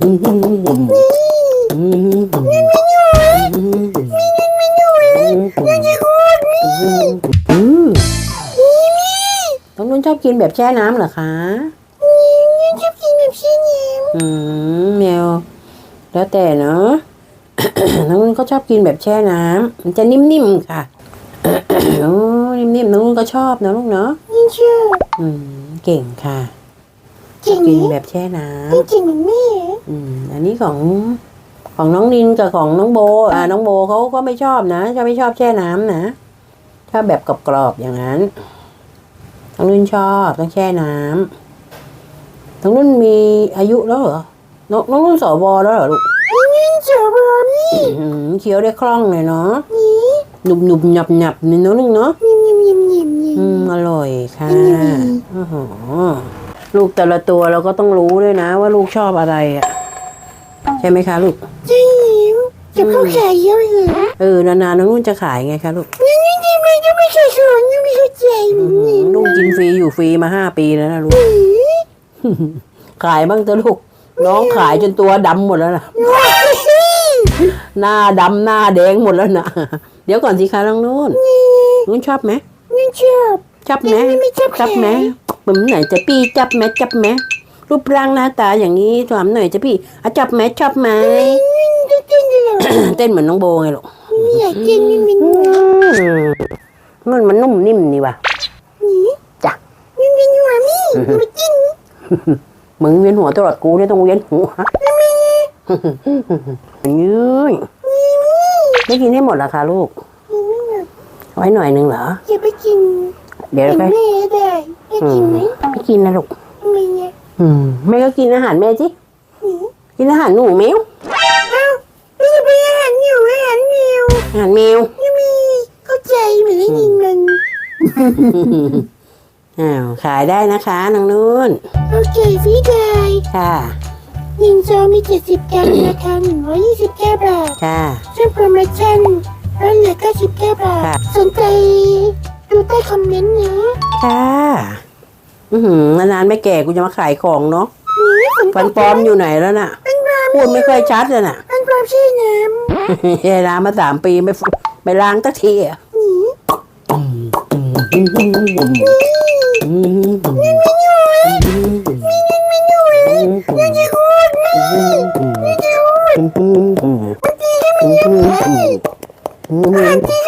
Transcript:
น้องนุ่นชอบกินแบบแช่น้ำเหรอคะชอบกินแบบแชิ้นนี้อืมแมวแล้วแต่เนาะน้องนุ่นก็ชอบกินแบบแช่น้ำมันจะนิ่มๆค่ะโอ้นิ่มๆน้องนุ่นก็ชอบนะลูกเนาะนี่ชอบอืมเก่งค่ะ เก่งกินไหมแบบแช่น้ำเก่งเหมือนแม่อืมอันนี้ของของน้องนินกับของน้องโบ อ่า น้องโบเขาก็ไม่ชอบนะจะไม่ชอบแช่น้ำนะชอบแบบกรอบๆอย่างนั้นน้องนุ่นชอบต้องแช่น้ำน้องนุ่นมีอายุแล้วเหรอ น้องน้องนุ่นสวแล้วเหรอลูกนี่ชอบบอนี่อืมเคี้ยวได้คล่องเลยเนาะนี่หนุบหนุบหยับหยับนี่เนาะนึงเนาะยิ้มยิ้มยิ้มยิ้มยิ้อืมมอร่อยค่ะอืมโอ้โห ลูกแต่ละตัวเราก็ต้องรู้ด้วยนะ ว่าลูกชอบอะไรอะ ใช่ไหมคะลูกใช่แล้วจะเข้าขายเยอะเลยเออนานๆน้องนุ่นจะขายไงคะลูกนี่นี่นี่ไม่จะไม่เคยสอนยังไม่เข้าใจเหมือนนี่ลูกกินฟรีอยู่ฟรีมาห้าปีแล้วนะลูกขายบ้างเถอะลูก น้องขายจนตัวดำหมดแล้วนะหน้าดำหน้าแดงหมดแล้วนะเดี๋ยวก่อนสิคะน้องนุ่นนุ่นชอบไหมนี่ชอบจับไหมไม่ไม่จับจับไหมแขน ผมไหนจะพี่จับไหมจับไหมรูปร่างหน้าตาอย่างนี้ถามหน่อยจะพี่อะจับไหมจับไหมจะกินเลยเหรอเต้นเหมือนน้องโบไงลูกไม่อยากกินมันเป็นอืมมันมันนุ่มนิ่มนี่ว่ะนี่จ้ะมันเป็นหัวมี่มากินมึงเวียนหัวตลอดกูเนี่ยต้องเวียนหัวยืยไม่กินให้หมดเหรอคะลูก ไว้หน่อยหนึงเหรออย่าไปกิน เดี๋ยวเป็นไปแม่ได้ไม่กินไหมไม่กินนะลูกทำไมเนี่ยอืมแม่ก็กินอาหารแม่สินี่กินอาหารหนูแมวเอ้าไม่จะไปอาหารอยู่อาหารแมวอาหารแมวไม่มีเข้าใจเหมือนได้ยินมันอ้าวขายได้นะคะน้องนุ่นโอเคฟีได้ค่ะหนึ่งซองมีเจ็ดสิบกรัมราคาหนึ่งร้อยยี่สิบเก้าบาทค่ะช่วงโปรโมชั่นลดเหลือเก้าสิบเก้าบาทค่ะสนใจ ดูใต้คอมเมนต์นะค่ะอือหือนานๆไม่แก่กูจะมาขายของเนาะนี่ฝนตฟันกปลอมอยู่ไหนแล้วน่ะฟันปลอมพูดไม่ค่อยชัดเลยน่ะฟันปลอมใช่น้เฮล้างมาสามปีไม่ฟูไม่ล้างตักทีอะำนี่อืม